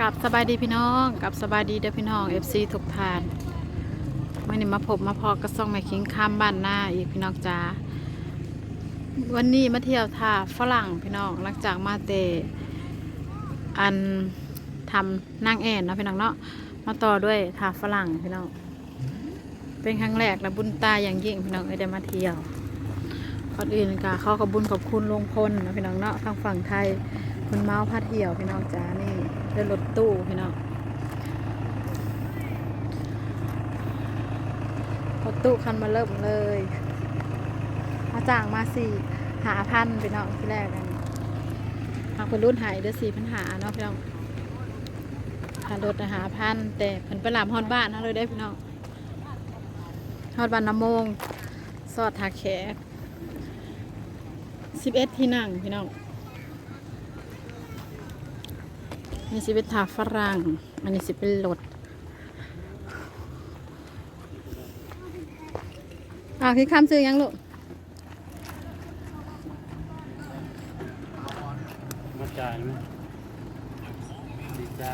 กับสบายดีพี่น้องกับสบายดีเด้อพี่น้อง FC ทุกทานมื่อนี้มาพบมาพอกระซ่องแม่คิงข้ามบ้านหน้าอีกพี่น้องจ้าวันนี้มาเที่ยวท่าฝรั่งพี่น้องหลังจากมาเตะอันทำนางแอนเนาะพี่น้องเนาะมาต่อด้วยท่าฝรั่งพี่น้องเป็นครั้งแรกและบุญตาอย่างยิ่งพี่น้องเอ้ยได้มาเที่ยวก่อนอื่นก็เขาขอบุญขอบคุณลงพลนะพี่น้องเนาะทางฝั่งไทย คุณเมาส์พาเที่ยวพี่น้องจ้านี่เดินรถตู้พี่น้องรถตู้คันมาเริ่มเลยมาจ้างมาสี่หาพันพี่น้องที่แรกกันหากเป็นรุ่นหายเดือสี่พันหาเนาะพี่น้องหารถหาพันแต่เพิ่นไปหลามฮอดบ้านนะเลยได้พี่น้องฮอดบ้านน้ำมงซอดทาแขกสิบเอ็ดที่นั่งพี่น้อง อั นนี้สิเป็นถาฝรั่ง อันนี้สิเป็นรถอ้าวคิดคำซื้อยังลูกมาจ่ายไหมดีจ้า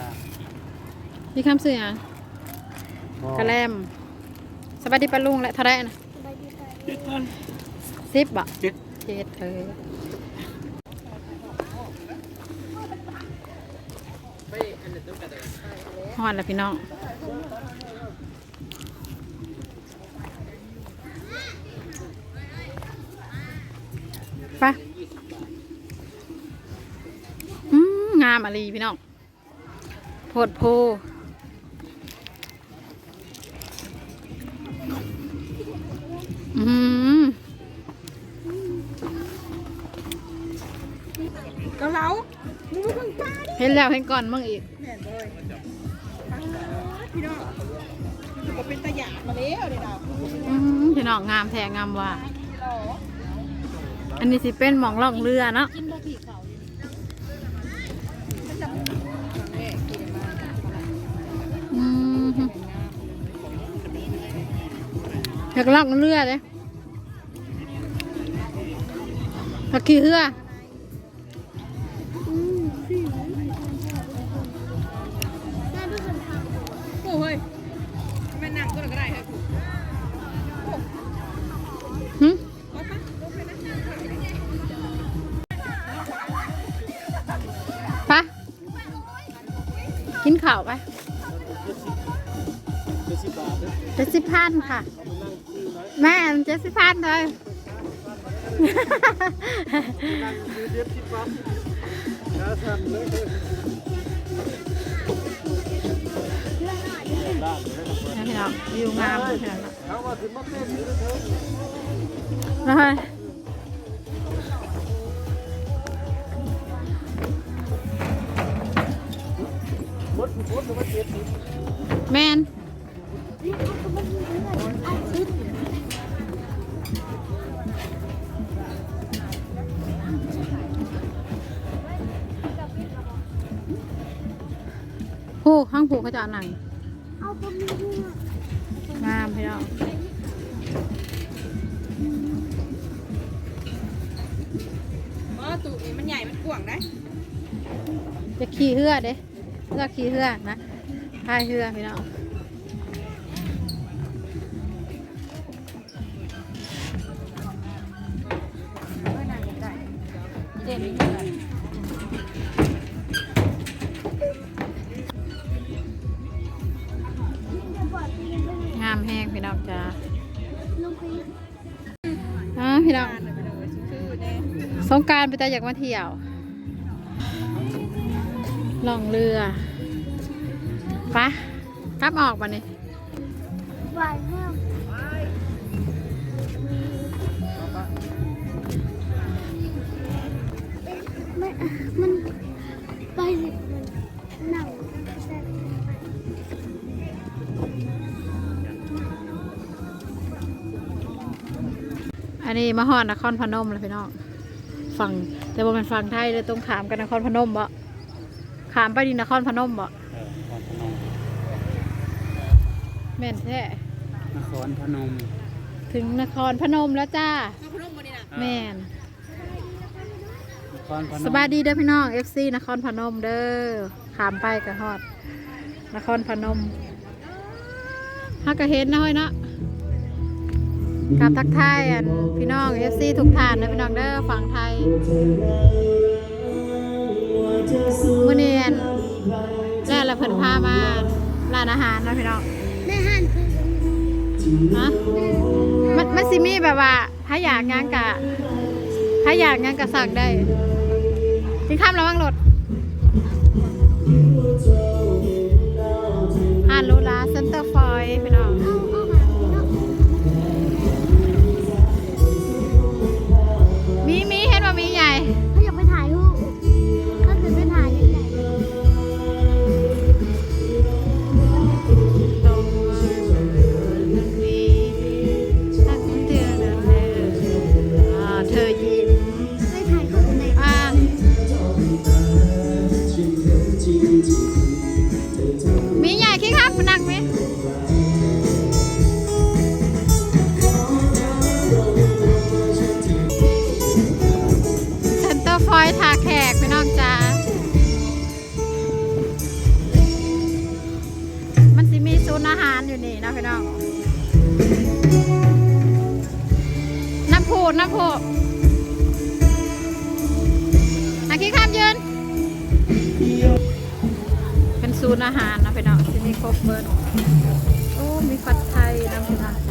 คิดคำซื้อยังกระแลมสวัสดีปะลุงและเท่าไรนะเจ็ดพันสิบบ่เจ็ดเจ็ดเออ ฮอดแล้วพี่น้องไปอืมงามอะไรพี่น้องโพดโพอืมเกาเหลามึงรู้เพิ่งป้าดิเห็นแล้วเห็นก่อนมึงอีก มาแล้วเดี๋ยวเราอืมพี่น้องงามแท้งามว่าอันนี้สิเป็นหมองล่องเรือเนาะอืมอยากล่องเรือเลยอยากขี่เรือ ข้าวไปเจ็ดสิบบาทเลยเจ็ดสิบพันค่ะ แม่เจ็ดสิบพันเลยนั่งซื้อเจ็ดสิบบาทน่าทำเลยด้านเลยนะนี่พี่น้องวิวงามเลยพี่น้องเขาว่าถึงมาเต้นอยู่เถอะ แล้วเฮ้ยมดมดมาเจ็ดสิบแมนผูกข้างผูกเขาจะเอาหนังงามพี่น้องอ๋อตูนี้มันใหญ่มันกว้างได้จะขี่เหือเด้ เลือกขี่เหือนะพายเหือพี่น้องเด่นงามแห้งพี่น้องจ้าอ๋อพี่น้องคือเด้สงกรารไปแต่อยากมาเที่ยว ล่องเรือไปะกลับออกมานี่หวานมากมันมันไปสิมันหนังอันนี้มาฮอดนครพนมเลยพี่น้องฝั่งแต่ว่ามันฝั่งไทยเลยตรงขามกันนครพนมบ่ ขามไปดินครพนมบ่เออพรพนมแม่นแท้นครพนมถึงนครพนมแล้วจ้าเอาพนมมานี่นะแม่นนครพนมสบายดีเด้อพี่น้อง FC นครพนมเด้อขามไปกับฮอด นครพนมฮักก็เห็นนะเฮ้ยเนาะกับทักทายอันพี่น้องเอฟซีทุกท่านนะพี่น้องเด้อฝั่งไทย มื้อนี้อันแล้วละเพิ่นพามาร้านอาหารเนาะพี่น้องในห้านคือฮะมันมันสิมีแบบว่าถ้าอยากงานกะถ้าอยากงานกะสั่งได้ถึงข้ามระวังรถ อาหารอยู่นี่นะพี่น้อง น้ำผูดน้ำผูดอาคีข้ามยืน เป็นศูนย์อาหารนะพี่น้องที่นี่ครบเบิร์โอ้ มีผัดไทยน้ำพี่น้อง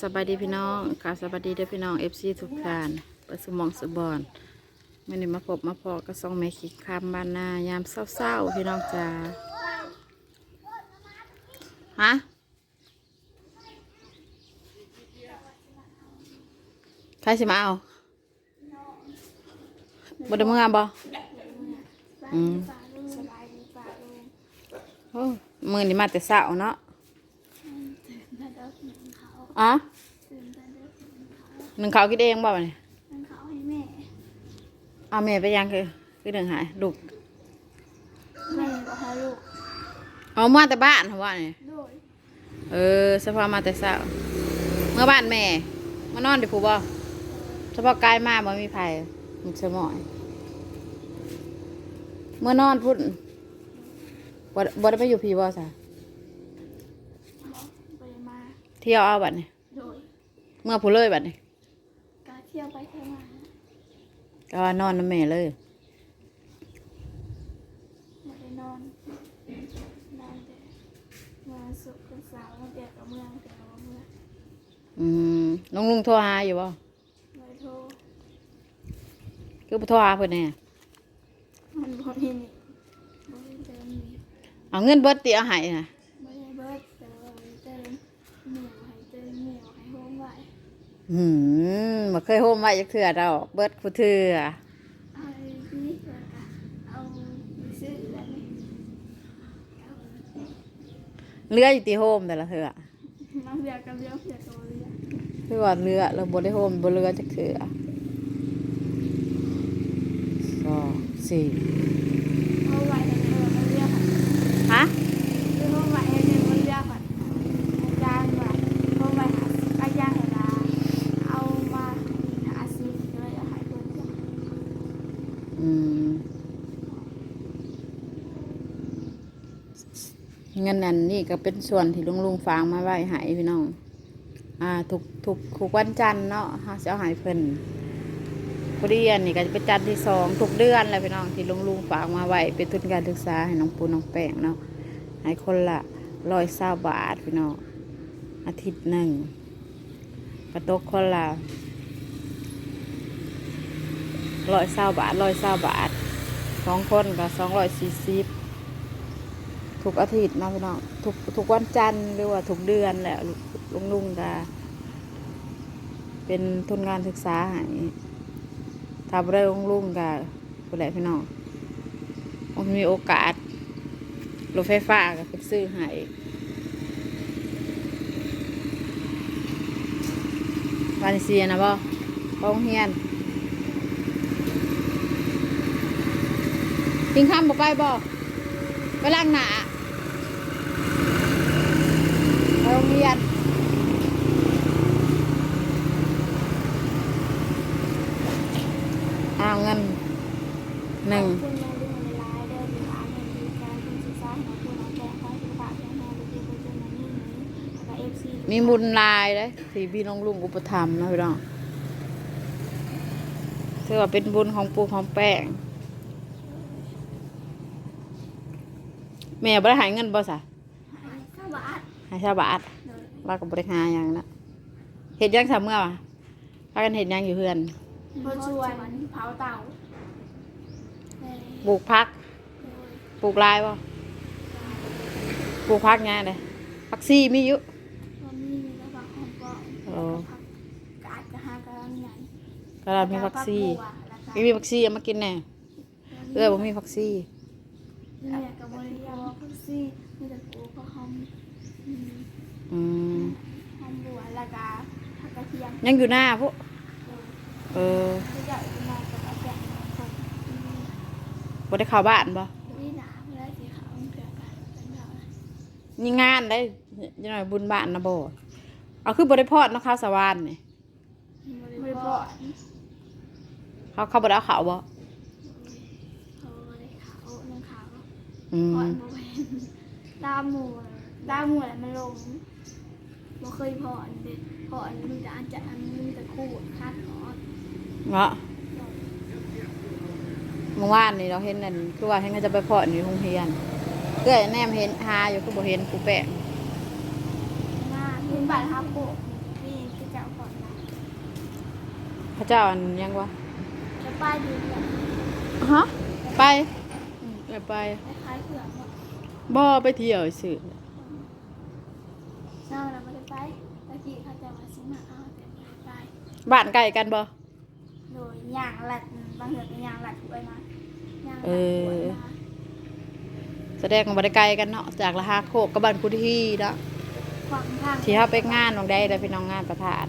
สบายดีพี่น้องกับสบายดีเด้อพี่น้องเอฟซีทุกท่านเปิดสมองสบอนไม่ได้มาพบมาพอก็ส่องแม่ขีดคำบ้านนายามเศร้าๆพี่น้องจ้าฮะใครสิมาเอาบ่ได้เมื่อบ่อืมโอ้มือนี่มาแต่เช้าเนาะ อ๋อหนึ่งเขาวกินเองบ่เนี่ยมันเขาให้แม่เอาแม่ไปยังคือคือหนึ่งหายลูกแม่บอกให้ลูกเอามาแต่บ้านเหรอวะเนี่ยโดยเออเฉพาะมาแต่เช้าเมื่อบ้านแม่มานอนดิผู้บ่เฉพาะกายมาบ่มีไผมันสมอยเมื่อนอนพุ่นบ่บ่ได้ไปอยู่พี่บ่ซะ ไปมา เที่ยวเอาบัดนี่โดยเมื่อผู้เลยบัดนี่การเที่ยวไปเที่ยวมาก็ว่านอนน้ำแม่เลย ไม่ได้นอนนอนแต่มาสุกเป็นสาวมาเปียกกับเมืองเปียกกับเมืองอืมลุงลุงโทรหาอยู่บ่เลยโทรคือบ่โทรหาเพิ่นแน่มันบ่มีนี่บ่มีเติมนี่เอาเงินเบิดติเอาให้น่ะ ไม่ได้เบิดแต่ว่ามีเติมเหนียวให้เติมเหนียวให้โฮมไว้ หืมบ่เคยโฮมไว้จักเทื่อดอกเบิดผู้เทื่อเอานี่แล้วก็เอาไปซื้อแบบนี้เอาเรืออยู่ที่โฮมแต่ละเทื่อน้ำเรือกับเรือเผือกกับเรือคือว่าเรือเราบ่ได้โฮมบ่เรือจักเทื่อสองสี่ เอาไว้ในเรือมันเรือค่ะ ฮะ คือเอาไว้ในเรือมันเรือค่ะอาจารย์ว่าเอาไว้หาอาจารย์เวลาเอามาหาซื้อเลยเอาให้เพิ่นจ้ะ อืม เงินนั้นนี่ก็เป็นส่วนที่ลุงลุงฝากมาไว้ให้พี่น้อง อ่าทุกทุกทุกวันจันทร์เนาะเฮาสิเอาให้เพิ่นพอดีอันนี้ก็จะเป็นจันทร์ที่สองทุกเดือนแหละพี่น้องที่ลุงลุงฝากมาไว้เป็นทุนการศึกษาให้น้องปูน้องแป้งเนาะให้คนละร้อยเศร้าบาทพี่น้องอาทิตย์หนึ่งก็ตกคนละ ร้อยเศร้าบาทร้อยเศร้าบาทสองคนก็สองร้อยสี่สิบทุกอาทิตย์นะพี่น้องทุกทุกวันจันทร์หรือว่าทุกเดือนแหละลุงลุงก็เป็นทุนการศึกษาให้ถ้าบ่ได้ลุงลุงก็ผู้ใดพี่น้องมันมีโอกาสรถไฟฟ้าก็เพิ่นซื้อให้วานิเซียนะบ่โรงเรียน ทิ้งข้ามบ่ไปบ่ไปล้างหนาไปโรงเรียนเอาเงินหนึ่งขอบคุณแม่ลุงในไลน์เดินทางในดีการคุณศึกษาของคุณน้องแก้วขอให้สุขภาพแข็งแรงดีๆไปจนวันนี้นี้แล้วก็เอฟซีมีบุญลายเลยที่พี่น้องลุงอุปถัมภ์นะพี่น้องถือว่าเป็นบุญของปู่ของแป้ง แม่บ่ได้ใหายเงินบ่สะข้าวบาทใหายชาวบาทโดยว่าก็บ่ได้หาหยังนะเฮ็ดหยังซะเมื่อวะพากันเฮ็ดหยังอยู่เฮือนเพื่อชวนเผาเต่าเลยปลูกพักโดยปลูกลายบ่ปลูกพักหยังเลยพักซี่มีอยู่วันนี้มีระบาดของปอมโอ้กาดกระหากระลังใหญ่ก็เรามีพักซี่ไม่มีพักซี่เอามากินแน่เออบ่มีพักซี่ เนี่ยกับบริยาพักซี่มีแต่ปูก็หอมอืมอืมหอมบัวแล้วก็ผักกระเทียมยังอยู่หน้าพวกเออที่จะเอามากับกระเทียมคนอืมบ่ได้เข้าบ้านบ่นี่หนาเมื่อสีขาวเกลือกันเป็นแบบนี่งานได้ยังหน่อยบุญบ้านนะบ่เอาคือบ่ได้พอดเนาะข้าวสวรรค์นี่บริบทเขาเขาบ่ได้เอาข้าวบ่เขาเลย ขาวน้ำขาวอืมอ่อนบริเวณตาหมูตาหมูอะไรมันลงบ่เคยพออันเด็ดพออันมันจะอันจะอันมันจะคู่คาดหอดเนาะเมื่อวานนี่เราเห็นนั่นคือว่าเห็นเขาจะไปพอดอยู่โรงเรียนเอ้อยแนมเห็นหาอยู่คือบ่เห็นกูแปะหน้าพื้นบ้านฮับโบกนี่คือจะก่อนนะพระเจ้าอันยังวะจะป้ายดูแบบฮะไปอืมเอ้อยไปคล้ายๆเผือกเนาะ บ่ไปเที่ยวซื่อเช้าเราไม่ได้ไปตะกี้เขาจะมาซื้อมาเอาแต่ไม่ได้ไป บ้านใกล้กันบ่โดยย่างหลัดบางเหือกย่างหลัดไปมาย่างหลัดเออไปมาแสดงว่าบ่ได้ไกลกันเนาะจากละหาโคกกับบ้านกุที่เนาะขวางทางที่เขาไปงานน้องได้แล้วพี่น้องงานประธาน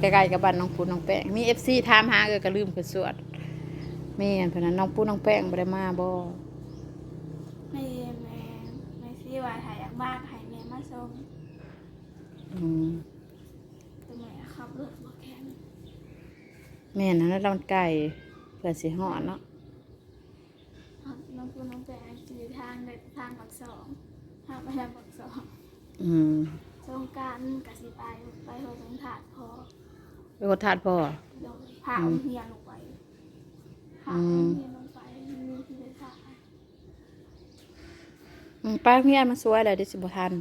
ใกล้ๆกับบ้านน้องปูน้องแป้งมีเอฟซีถามหาเออก็ลืมคือสวดแม่นเพราะนั้นน้องปูน้องแป้งบ่ได้มาบ่ไม่แม่ไม่ ซีว่าถ่ายจากบ้านถ่ายแม่มาส่งอืมแต่แม่ขับรถบ่แข็งแม่นนะเราไก่เพื่อสิฮอดเนาะน้องกูน้องแปงจือทางเดินทางปักสองทางไปทางปักสองอืมสงกรารกสิไปไปหัวสงถาดพอไปกดทาดพ่อ โดยพาเอาเฮียลงไปพาเอาเฮียลงไปมีที่ไปถ่ายอืมป้าเมียนมันสวยเลยเดิสิบทัน